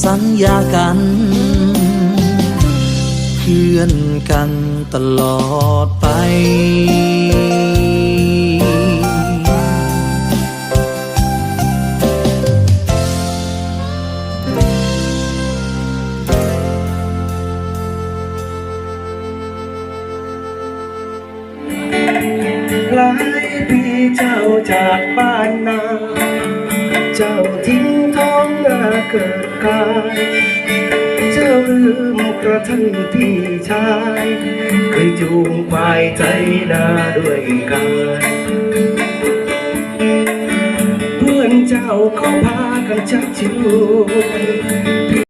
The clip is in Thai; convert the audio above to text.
สัญญากัน เพื่อนกันตลอดไปหลายปีเจ้าจากบ้านนา เจ้าทิ้งท้องนา เกิดกายเจ้าลืมกระทั่งพี่ชายเคยจูงควายใจนาด้วยกันเพื่อนเจ้าเขาพากันชักชวนพี่